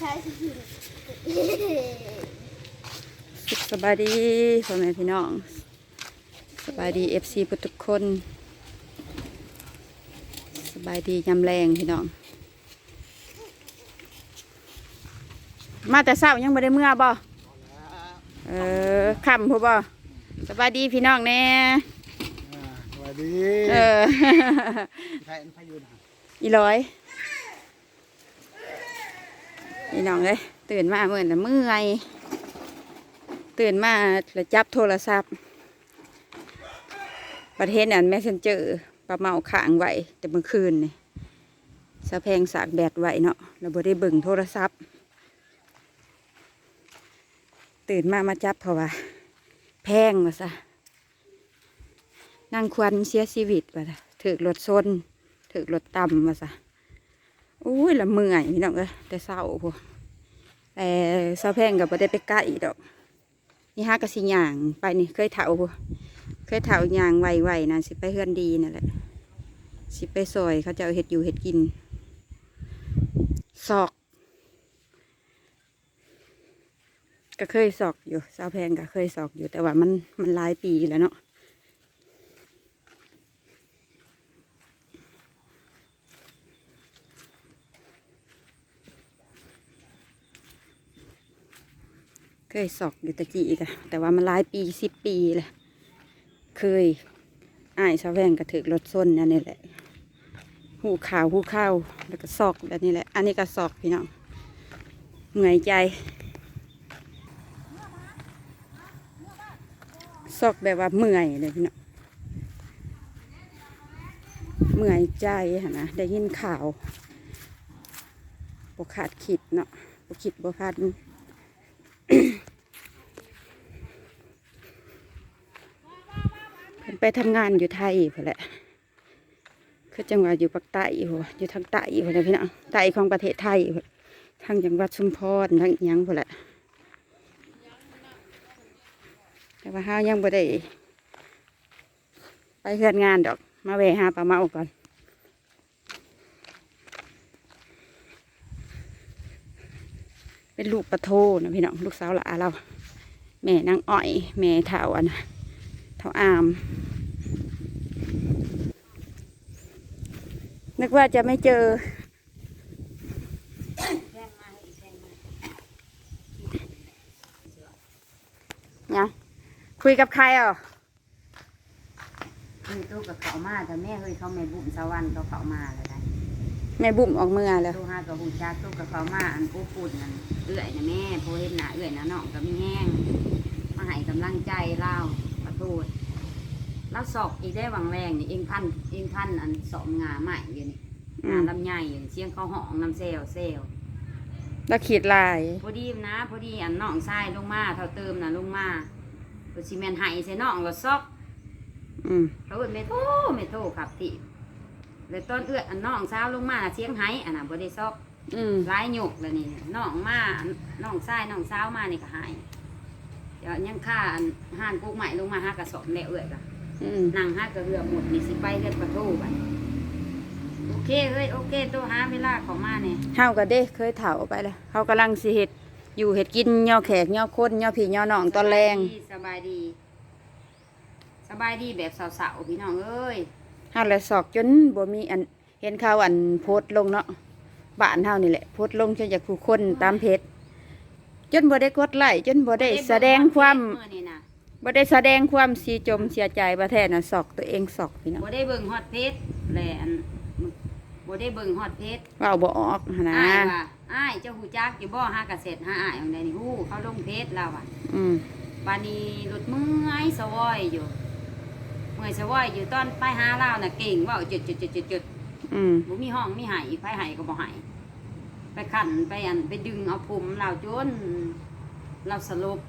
ใช้สิสุขสบายดีพ่อแม่พี่น้อง สบายดีเอฟซีทุกคน สบายดียำแรงพี่น้อง มาแต่เช้ายังไม่ได้เมื่อบ่เออค่ำพูบ่สบายดีพี่น้องแน่อ่าสวัสดีเออใครอันพายุนะอีร้อย พี่น้องเลยตื่นมาเหมือนเมื่อยตื่นมาแล้วจับโทรศัพท์ ประเทศนั้นแมสเซนเจอปลาเมาค้างไหวแต่เมื่อคืนนี่สะแพงสากแบตไหวเนาะเราบ่ได้เบิ่งโทรศัพท์ ตื่นมามาจับเพราะว่า แพงว่าซะนางควันเสียชีวิตว่าซะถือรถชนถือรถต่ำว่าซะ อุ้ยละเมื่อยพี่น้องเอ้ยแต่เศร้าพวกแต่สะแพงกับบ่ได้ไปใกล้ดอกนี่ฮะกระสิย่างไปนี่เคยเถาพวกเคยเถาย่างไวๆนะสิไปเฮือนดีนั่นแหละสิไปซอยเขาจะเอาเห็ดอยู่เห็ดกินซอกก็เคยซอกอยู่สาวแพงก็เคยซอกอยู่แต่ว่ามันมันหลายปีแล้วเนาะ เคยซอกอยู่ตะกี้กะแต่ว่ามันหลายปีสิบปีเลยเคยอ้ายสาวแวงก็ถือรถส้นนั่นนี่แหละ หูขาวหูข้าวแล้วก็ซอกแบบนี้แหละ อันนี้ก็ซอกพี่น้องเหนื่อยใจซอกแบบว่าเมื่อยเลยพี่น้องเมื่อยใจนนะได้ยินข่าวบกขาดขิดเนาะบกขิดบกขาด เพิ่น ไปทำงานอยู่ไทยพอแหละคือจังหวัดอยู่ภาคใต้หัวอยู่ทางใต้พอแหละพี่น้องใต้ของประเทศไทยทางจังหวัดชุมพรทางอิหยังพอแหละแต่ว่าเฮายังบ่ได้ไปเฮือนงานดอก มาแวะหาปลาเมาก่อนเป็นลูกปลาโทนะพี่น้องลูกสาวหลาเรา แม่นางอ้อย แม่เถาอันนะเท่าอาม นึกว่าจะไม่เจอ ยังคุยกับใครอะเฮ้ยตู้กับเขามาแต่แม่เฮ้ยเขาแม่บุ๋มสวรรค์เขาเขามาเลยนะแม่บุ่มออกเมื่อแล้วตู้ห้ากับหูจักตู้กับเขามาอันกูปุ่นนั่นเอื่อยนะแม่โพเห็นหนาเอื่อยนะน้องก็มีแห้งมาให้กำลังใจเล่าขอโทษ แล้วสอบอีกได้หวังแรงนี่เองพันเองพันอันสอบงาใหม่อยู่นี่อืงามลำใหญ่อยู่เสียงเขาห้องน้ำเซลเซลแล้วขีดลาย พอดีนะ พอดีอันน้องชายลงมาเท่าเติมนะลงมาพอซีเมนไห้ใส่น้องก็ซอกอืมเขาเอิ้นเมโทเมโทครับที่เลยต้นเอื้ออันน้องสาวลงมาเสียงไห้อันน่ะบ่ได้ซอกอืมร้ายหยกแล้วนี่น้องมาอันน้องชายน้องสาวมานี่ก็หายเดี๋ยวยังค่าอันห่านกุ๊กใหม่ลงมาหากระสอบแล้วเอื้อยก็อืม นั่งหากระเรือหมดนี่สิไปเฮ็ดประตูบัดโอเคเฮ้ยโอเคตัวหาเวลาเของมาเนี่ยเฮาก็เด้เคยเถาไปแล้วเขากำลังสิเห็ดอยู่เห็ดกินย่อแขกย่อคนย่อผีย่อหนองตอนแรงสบายดี สบายดีแบบสาวๆพี่น้องเอ้ยฮาและสอกจนบ่มีอันเห็นข่าวอันโพสต์ลงเนาะบ้านเฮานี่แหละโพสต์ลงจนจากผู้คนตามเพจจนบ่ได้กดไลค์จนบ่ได้แสดงความมื้อนี่นะ บ่ได้แสดงความเสียจมเสียใจประแท้น่ะสอกตัวเองสอกพี่น้องบ่ได้เบิ่งฮอตเพจแหละอันบ่ได้เบิ่งฮอตเพจเว่าบ่ออกหั้นนะอ้ายว่าอ้ายเจ้าหูจักอยู่บ่หากระเสร็จหาอ้ายของใดนี่ฮู้เขาลงเพจแล้วอะอืมบาดนี้รถเมื่อยสวอยอยู่เมื่อยสวอยอยู่ตอนไปหาเราน่ะเก่งเว้าจุดๆๆอืมๆบ่มีห้องมีไห้ไผไห้ก็บ่ไห้ไปขันไปอันไปดึงเอาผมเราจนเราสลบ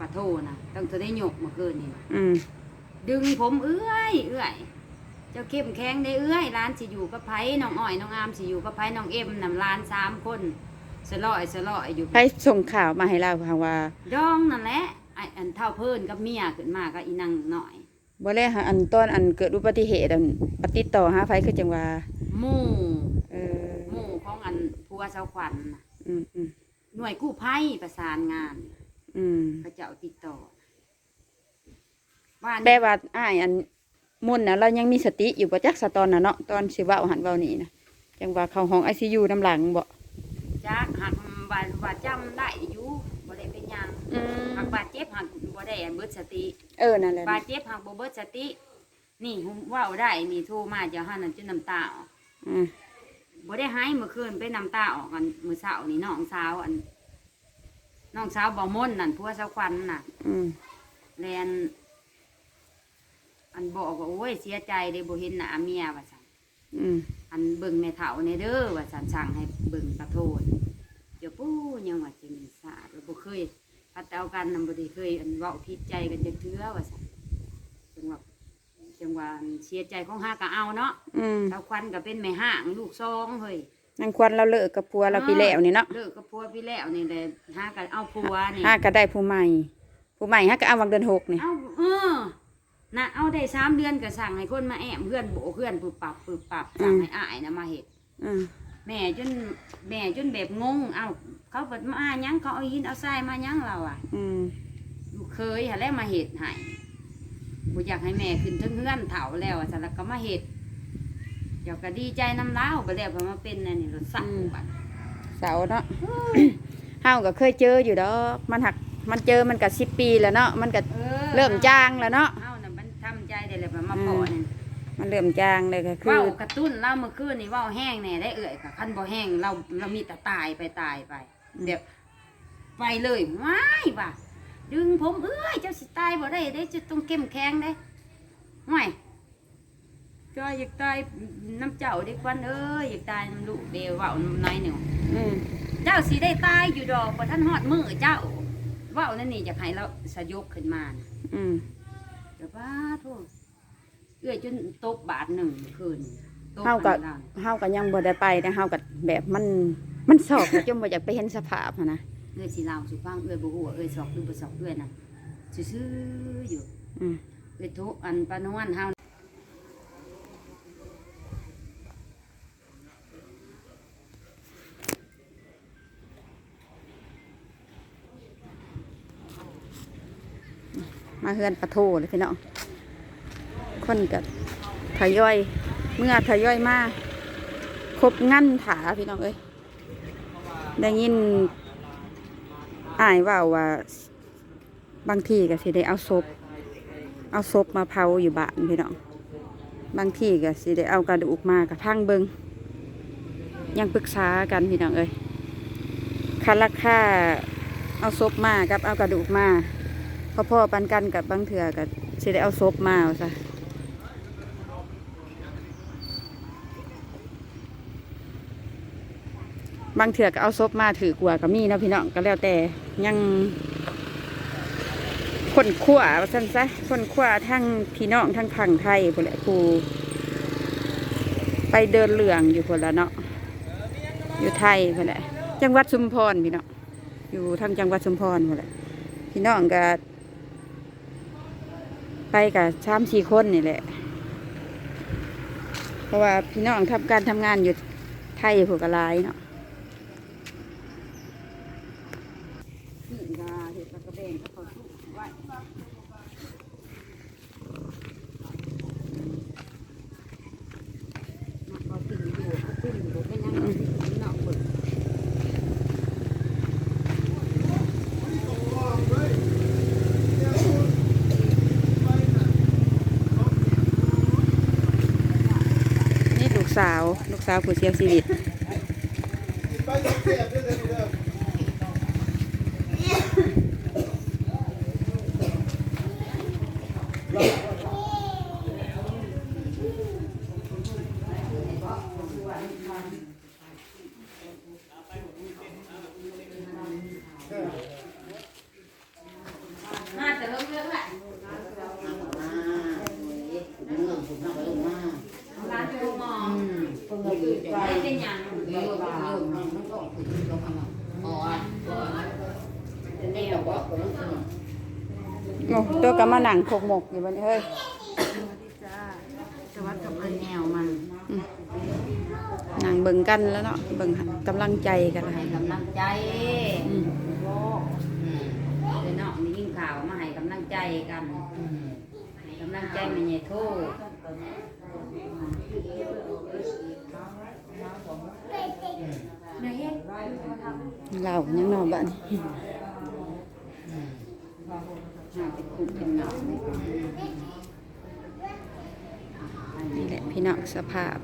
ปะโทน่ะต้องเธอได้หยกเมื่อคืนนี่อืมดึงผมเอื้อยเอื้อย เจ้าเข้มแข็งได้เอื้อยร้านสิอยู่กับไผน้องอ้อยน้องอามสิอยู่กับไผน้องเอ็มนำร้านสามคนสลอยสลอยอยู่ไปส่งข่าวมาให้เราค่ะว่าดองนั่นแหละไอ้อันเท่าเพิ่นกับเมียขึ้นมาก็อีนางหน่อยบ่ได้หาอันตอนอันเกิดอุบัติเหตุอันปฏิดต่อหาไฟคือจังว่าหมู่เออหมู่ของอันผัวเสาขวัญน่ะอืมอืมหน่วยกู้ภัยประสานงาน อืมพระเจ้าติดต่อว่าแปลว่าอ้ายอันมุ่นน่ะเรายังมีสติอยู่บ่จักสะตอนน่ะเนาะตอนสิเว้าหันเว้านี่นะจังว่าเข้าห้อง ICU น้ำหลังบ่จักหักบาดบาดจำได้อยู่บ่ได้เป็นหยังอืหักบาดเจ็บหักบ่ได้อันเบิดสติ เออนั่นแหละบาดเจ็บหักบ่เบิดสติ นี่ผมเว้าได้นี่โทรมาเจ้าหันนั่นจนน้ำตาออก อืมบ่ได้หายเมื่อคืนไปน้ำตาออกกันมื้อเช้านี่น้องสาวอัน น้องสาวบ่มนนั่นผัวสาวควันน่ะอืมแลนอันบอกว่าโอ้ยเสียใจเลยบ่เห็นหน้าเมียว่าซั่นอืมอันเบิ่งแม่เฒ่าในเด้อว่าซั่นสั่งให้เบิ่งกระโทษเดี๋ยวปู้ยังว่าจะมีศาสตร์ว่าบ่เคยพัดเอากันนำบ่ได้เคย อันเว้าผิดใจกันจักเทื่อว่าซั่นจังว่าจังว่าอันเสียใจของหาก็เอาเนาะอืมเท่าควันก็เป็นแม่ห้างลูกซองเฮ้ย นางควันเราเลิกกับผัวเราปีแล้วนี่เนาะเลิกกับผัวพี่แล้วนี่แหละหากันเอาผัวนี่หาก็ได้ผู้ใหม่ ผู้ใหม่หาก็เอาวังเดือนหกนี่เอาเออน่ะเอาได้สามเดือนก็สั่งให้คนมาแอมเพื่อนโบเพื่อนปึบปับปึบปับสั่งให้อ้ายนะมาเห็ดอืมแม่จนแม่จนแบบงง เอาเขาเปิดมาหยังเขาเอาหินเอาทรายมาหยังเราอะอืมลูกเคยหาแล้วมาเห็ดให้บ่อยากให้แม่ขึ้นถึงเฮือนเถาแล้วอะสารก็มาเห็ด เดี๋ยวก็ดีใจน้ำเล้าวไปแล้วพอมาเป็นนั่นนี่รถสั่งบัดเสาเนาะเฮาก็เคยเจออยู่ดอกมันหักมันเจอมันก็สิบปีแล้วเนาะมันก็ออเริ่มจางแล้วเนาะเฮาน่ะมันทำใจได้เลยพอมาพอนี่มันเริ่มจางเลยก็คือเว้ากระตุ้นเราเมื่อคืนนี่เว้าแห้งแน่ได้เอ่ยค่ะคันบ่แห้งเราเรามีแต่ตายไปตายไปเดี๋ยวไปเลยว้ายว่ะดึงผมเอ้ยเจ้าสิตายบ่ได้เด้จะต้องเข้มแข็งเด้ห่วย จอยอยากตายน้ำเจ้าเด็กวันเอ้ยอยากตายน้ำลูกเดียวเว้าน้อยหนึ่งอืมเจ้าสิได้ตายอยู่ดอกบ่ท่านฮอดมือเจ้าเว้านั่นนี่อยากให้เราสยบขึ้นมานะอืมเดี๋ยวป้าโทษเอื้อยจนตบบาทหนึ่งคืนตบเฮาก็อันนั้นเฮาก็ยังบ่ได้ไปแต่เฮาก็แบบมันมันสอกจนบ่อยากไปเห็นสภาพหั้นนะเอื้อยสิเล่าสุฟังเอื้อยบ่ฮู้ว่าเอื้อยสอกหรือบ่สอกเอื้อยน่ะซื่อๆอยู่อืม เอื้อยทุอันปานนวนเฮา มาเฮือนปะโทเลยพี่น้องคนก็ทยอย เมื่อทยอยมาครบงั้นถาพี่น้องเอ้ยได้ยินอ้ายว่าว่า บางทีก็สิได้เอาศพเอาศพมาเผาอยู่บ้านพี่น้องบางทีก็สิได้เอากระดูกมากระทั่งเบิงยังปรึกษากันพี่น้องเอ้ยคันราคาเอาศพมากับเอากระดูกมา พ่อๆปันกันกับบางเถื่อกับสิได้เอาศพมาซะบางเถื่อก็เอาศพมาถือกลัวก็มีนะพี่น้องก็แล้วแต่ยังคนขั้วว่าซั่นซะคนขั้วทั้งพี่น้องทั้งพังไทยพุ่นแหละครูไปเดินเหลืองอยู่คนละเนาะอยู่ไทยพุ่นแหละจังหวัดชุมพรพี่น้องอยู่ทางจังหวัดชุมพรพุ่นแหละพี่น้องก็ ไปกับชามสี่คนนี่แหละ เพราะว่าพี่น้องทำการทำงานอยู่ไทยผูกกหลายเนาะ ขึ้นก็เฮ็ดแล้วก็แบ่งก็เขาสู้ไว้มาเขาตึงอยู่เขาตึงอยู่เป็นยังไงเนาะเบิด นี่ลูก สาว ลูกสาวผู้เสียชีวิตมาแต่เรื่องเรื่องแหละร้านอยู่มองไม่ เป็นหยังแต่แนวว่าโอ้ตัวก็มาหนังโขกหมกอยู่บนนี้เฮ้ยแต่ว่ากับเอินแนวมันหนังเบิ่งกันแล้วเนาะเบิ่งหันกำลังใจกันให้นะกำลังใจใจอืมเลยเนาะมียิ่งข่าวมาให้กำลังใจกันให้กำลังใจแม่ใหญ่โทษ เรายังนอนบ้านเป็นคุกเป็นเหงานี่แหละพี่น้องสภาพ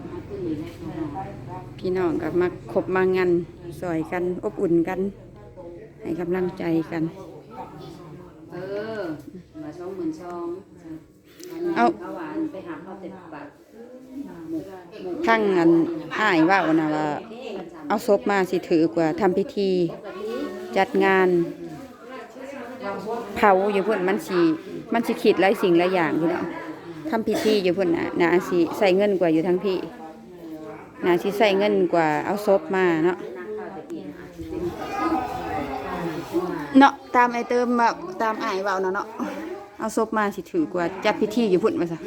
พี่น้องกับมาคบมางานสอยกันอบอุ่นกัน ให้กำลังใจกัน เออมาช่องหมื่นช่อง เอาข้าวหวานไปหาข้าวเต็มปากหมูหมูทั้งอันอ้ายว่านะว่าเอาศพมาสิถือกว่าทำพิธี จัดงาน เผาอยู่พุ่นมันสิมันสิคิดหลายสิ่งหลายอย่างพี่น้องทำพิธีอยู่พุ่นนะนาสิใส่เงินกว่าอยู่ทั้งพี่นาสิใส่เงินกว่าเอาศพมาเนาะเนาะตามไอเติมแบบตามอ้ายเว้าเนาะเนาะ เอาศพมาสิถือกว่าจัดพิธีอยู่พุ่นว่าซะ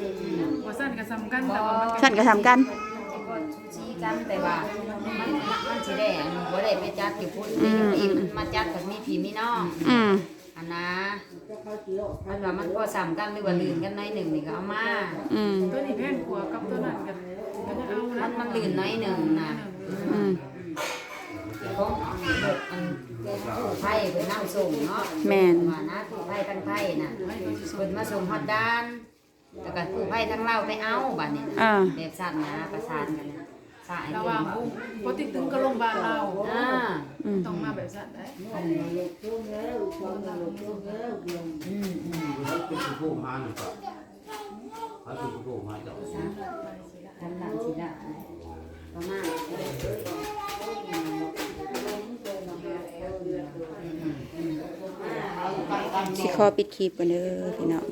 ว่าสั้นกับซ้ำกันแต่ว่ามันก็ฉันก็ทำกัน ก็ชี้กันแต่ว่ามันมันสิได้อันบ่ได้ไปจัดอยู่พุ่นอืม อีมันมาจัดกับมีพี่มีน้องอืมอันนะมันว่ามันก็ซ้ำกันหรือว่าลื่นกันหน้อยหนึ่งนี่ก็เอามาอืมตัวนี้แพงกว่ากับตัวนั้นกันก็จะเอามันะนมันลื่นน้อยหนึ่งนะอืมของอันอัน ผู้ไผ่เป็นนั่งส่งเนาะแม่น ว่านะผู้ไผ่ทั้งไผ่น่ะเพิ่นมาส่งฮอดด้านแล้วก็ผู้ไผ่ทั้งเล่าไปเอาบัดนี้อ่า แบบสั่นนะประสานกันสายระหว่างอุ้มปกติตึงก็โรงพยาบาลเราอ่าอืมต้องมาแบบสั้นได้อืมอืมเขาเป็นผู้มาหนึ่งครับเขาเป็นผู้มาเจ้าทำหลังสิละประมาณ สิขอปิดคลิปกันเด้อพี่น้อง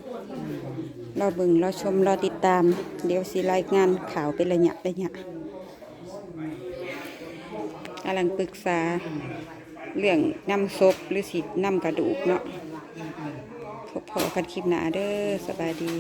รอเบิ่งรอชมรอติดตาม เดี๋ยวสิรายงานข่าวเป็นระยะระยะกำลังปรึกษาเรื่องนำศพหรือสินำกระดูกเนาะพบพอกันคลิปหน้าเด้อสบายดี